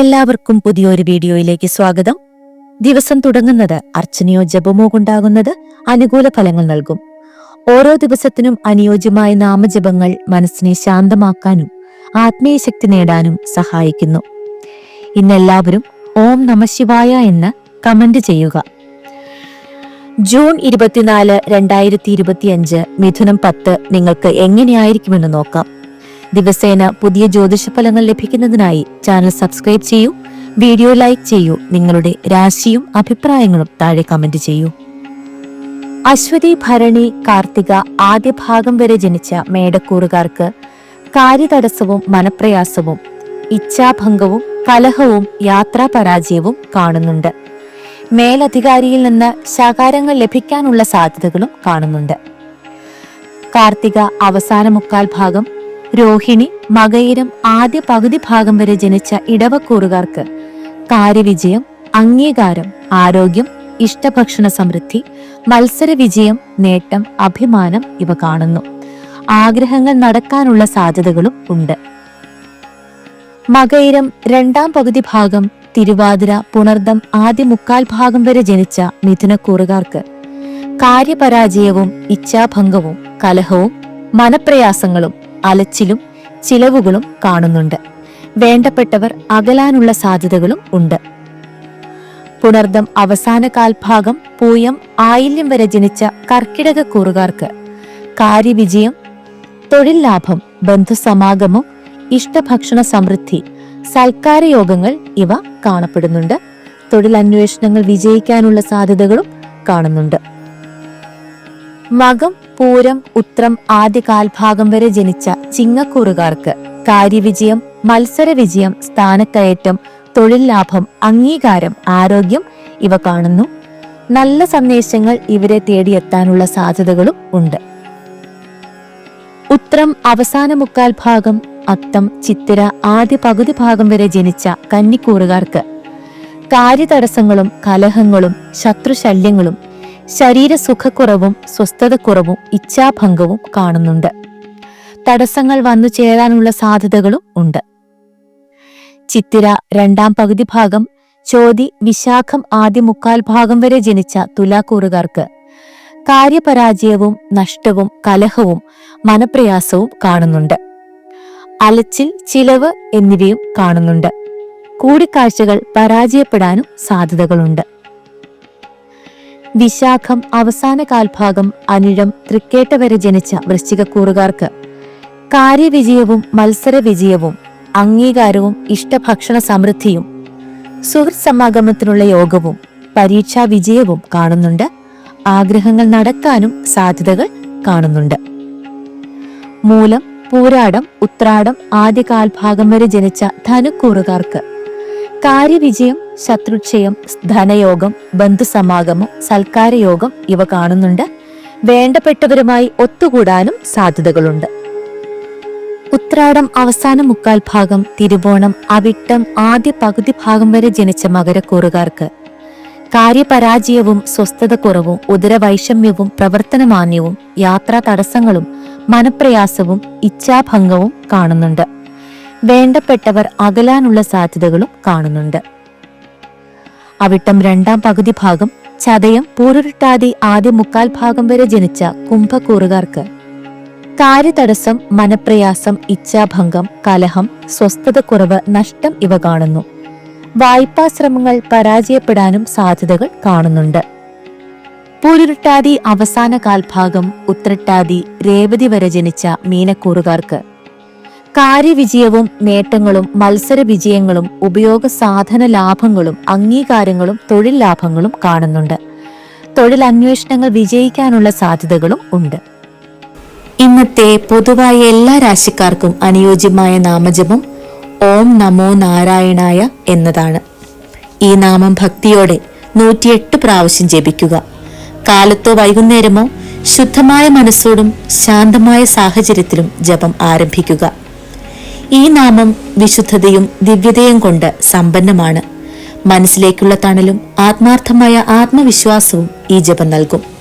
എല്ലാവർക്കും പുതിയൊരു വീഡിയോയിലേക്ക് സ്വാഗതം. ദിവസം തുടങ്ങുന്നത് അർച്ചനയോ ജപമോ കൊണ്ടാകുന്നത് അനുകൂല ഫലങ്ങൾ നൽകും. ഓരോ ദിവസത്തിനും അനുയോജ്യമായ നാമജപങ്ങൾ മനസ്സിനെ ശാന്തമാക്കാനും ആത്മീയ ശക്തി നേടാനും സഹായിക്കുന്നു. ഇന്നെല്ലാവരും ഓം നമശിവായ എന്ന് കമന്റ് ചെയ്യുക. ജൂൺ ഇരുപത്തിനാല് രണ്ടായിരത്തി ഇരുപത്തിയഞ്ച് മിഥുനം പത്ത് നിങ്ങൾക്ക് എങ്ങനെയായിരിക്കുമെന്ന് നോക്കാം. ദിവസേന പുതിയ ജ്യോതിഷ ഫലങ്ങൾ ലഭിക്കുന്നതിനായി ചാനൽ സബ്സ്ക്രൈബ് ചെയ്യൂ വീഡിയോ ലൈക്ക് ചെയ്യൂ നിങ്ങളുടെ രാശിയും അഭിപ്രായങ്ങളും താഴെ കമന്റ് ചെയ്യൂ. അശ്വതി ഭരണി കാർത്തിക ആദ്യ ഭാഗം വരെ ജനിച്ച മേടക്കൂറുകാർക്ക് കാര്യതടസ്സവും മനപ്രയാസവും ഇച്ഛാഭംഗവും കലഹവും യാത്രാ പരാജയവും കാണുന്നുണ്ട്. മേലധികാരിയിൽ നിന്ന് ശകാരങ്ങൾ ലഭിക്കാനുള്ള സാധ്യതകളും കാണുന്നുണ്ട്. കാർത്തിക അവസാന മുക്കാൽ ഭാഗം രോഹിണി മകയിരം ആദ്യ പകുതി ഭാഗം വരെ ജനിച്ച ഇടവക്കൂറുകാർക്ക് കാര്യവിജയം അംഗീകാരം ആരോഗ്യം ഇഷ്ടഭക്ഷണ സമൃദ്ധി മത്സര വിജയം നേട്ടം അഭിമാനം ഇവ കാണുന്നു. ആഗ്രഹങ്ങൾ നടക്കാനുള്ള സാധ്യതകളും ഉണ്ട്. മകയിരം രണ്ടാം പകുതി ഭാഗം തിരുവാതിര പുണർദം ആദ്യ മുക്കാൽ ഭാഗം വരെ ജനിച്ച മിഥുനക്കൂറുകാർക്ക് കാര്യപരാജയവും ഇച്ഛാഭംഗവും കലഹവും മനപ്രയാസങ്ങളും അലച്ചിലും ചിലവുകളും കാണുന്നുണ്ട്. വേണ്ടപ്പെട്ടവർ അകലാനുള്ള സാധ്യതകളും ഉണ്ട്. പുണർദം അവസാന കാൽഭാഗം പൂയം ആയില്യം വരെ ജനിച്ച കർക്കിടക കൂറുകാർക്ക് കാര്യവിജയം തൊഴിൽ ലാഭം ബന്ധുസമാഗമം ഇഷ്ടഭക്ഷണ സമൃദ്ധി സൽക്കാര യോഗങ്ങൾ ഇവ കാണപ്പെടുന്നുണ്ട്. തൊഴിൽ അന്വേഷണങ്ങൾ വിജയിക്കാനുള്ള സാധ്യതകളും കാണുന്നുണ്ട്. മകം പൂരം ഉത്രം ആദ്യ കാൽഭാഗം വരെ ജനിച്ച ചിങ്ങക്കൂറുകാർക്ക് കാര്യവിജയം മത്സര വിജയം സ്ഥാനക്കയറ്റം തൊഴിൽ ലാഭം അംഗീകാരം ആരോഗ്യം ഇവ കാണുന്നു. നല്ല സന്ദേശങ്ങൾ ഇവരെ തേടിയെത്താനുള്ള സാധ്യതകളും ഉണ്ട്. ഉത്രം അവസാന മുക്കാൽ ഭാഗം അത്തം ചിത്തിര ആദ്യ പകുതി ഭാഗം വരെ ജനിച്ച കന്നിക്കൂറുകാർക്ക് കാര്യതടസ്സങ്ങളും കലഹങ്ങളും ശത്രുശല്യങ്ങളും ശരീരസുഖക്കുറവും സ്വസ്ഥതക്കുറവും ഇച്ഛാഭംഗവും കാണുന്നുണ്ട്. തടസ്സങ്ങൾ വന്നു ചേരാനുള്ള സാധ്യതകളും ഉണ്ട്. ചിത്തിര രണ്ടാം പകുതി ഭാഗം ചോതി വിശാഖം ആദ്യ മുക്കാൽ ഭാഗം വരെ ജനിച്ച തുലാക്കൂറുകാർക്ക് കാര്യപരാജയവും നഷ്ടവും കലഹവും മനപ്രയാസവും കാണുന്നുണ്ട്. അലച്ചിൽ ചിലവ് എന്നിവയും കാണുന്നുണ്ട്. കൂടിക്കാഴ്ചകൾ പരാജയപ്പെടാനും സാധ്യതകളുണ്ട്. വിശാഖം അവസാന കാൽഭാഗം അനിഴം തൃക്കേട്ട വരെ ജനിച്ച വൃശ്ചികക്കൂറുകാർക്ക് കാര്യവിജയവും മത്സര വിജയവും അംഗീകാരവും ഇഷ്ടഭക്ഷണ സമൃദ്ധിയും സുഹൃത്ത് സമാഗമത്തിനുള്ള യോഗവും പരീക്ഷാ വിജയവും കാണുന്നുണ്ട്. ആഗ്രഹങ്ങൾ നടക്കാനും സാധ്യതകൾ കാണുന്നുണ്ട്. മൂലം പൂരാടം ഉത്രാടം ആദ്യ കാൽഭാഗം വരെ ജനിച്ച ധനുക്കൂറുകാർക്ക് കാര്യവിജയം ശത്രുക്ഷയം ധനയോഗം ബന്ധുസമാഗമം സൽക്കാരയോഗം ഇവ കാണുന്നുണ്ട്. വേണ്ടപ്പെട്ടവരുമായി ഒത്തുകൂടാനും സാധ്യതകളുണ്ട്. ഉത്രാടം അവസാന മുക്കാൽ ഭാഗം തിരുവോണം അവിട്ടം ആദ്യ പകുതി ഭാഗം വരെ ജനിച്ച മകരക്കൂറുകാർക്ക്. കാര്യപരാജയവും സ്വസ്ഥത കുറവും ഉദരവൈഷമ്യവും പ്രവർത്തനമാന്യവും യാത്രാ തടസ്സങ്ങളും മനപ്രയാസവും ഇച്ഛാഭംഗവും കാണുന്നുണ്ട്. വേണ്ടപ്പെട്ടവർ അകലാനുള്ള സാധ്യതകളും കാണുന്നുണ്ട്. അവിട്ടം രണ്ടാം പകുതി ഭാഗം ചതയം പൂരുരുട്ടാതെ ആദ്യ മുക്കാൽ ഭാഗം വരെ ജനിച്ച കുംഭക്കൂറുകാർക്ക് കാര്യതടസ്സം മനപ്രയാസം ഇച്ഛാഭംഗം കലഹം സ്വസ്ഥതക്കുറവ് നഷ്ടം ഇവ കാണുന്നു. വായ്പാ ശ്രമങ്ങൾ പരാജയപ്പെടാനും സാധ്യതകൾ കാണുന്നുണ്ട്. പൂരുരുട്ടാതി അവസാന കാൽഭാഗം ഉത്രട്ടാതി രേവതി വരെ ജനിച്ച മീനക്കൂറുകാർക്ക്. കാര്യവിജയവും നേട്ടങ്ങളും മത്സര വിജയങ്ങളും ഉപയോഗ സാധന ലാഭങ്ങളും അംഗീകാരങ്ങളും തൊഴിൽ ലാഭങ്ങളും കാണുന്നുണ്ട്. തൊഴിൽ അന്വേഷണങ്ങൾ വിജയിക്കാനുള്ള സാധ്യതകളും ഉണ്ട്. ഇന്നത്തെ പൊതുവായ എല്ലാ രാശിക്കാർക്കും അനുയോജ്യമായ നാമജപം ഓം നമോ നാരായണായ എന്നതാണ്. ഈ നാമം ഭക്തിയോടെ നൂറ്റിയെട്ട് പ്രാവശ്യം ജപിക്കുക. കാലത്തോ വൈകുന്നേരമോ ശുദ്ധമായ മനസ്സോടും ശാന്തമായ സാഹചര്യത്തിലും ജപം ആരംഭിക്കുക. ഈ നാമം വിശുദ്ധതയും ദിവ്യതയും കൊണ്ട് സമ്പന്നമാണ്. മനസ്സിലേക്കുള്ള തണലും ആത്മാർത്ഥമായ ആത്മവിശ്വാസവും ഈ ജപം നൽകും.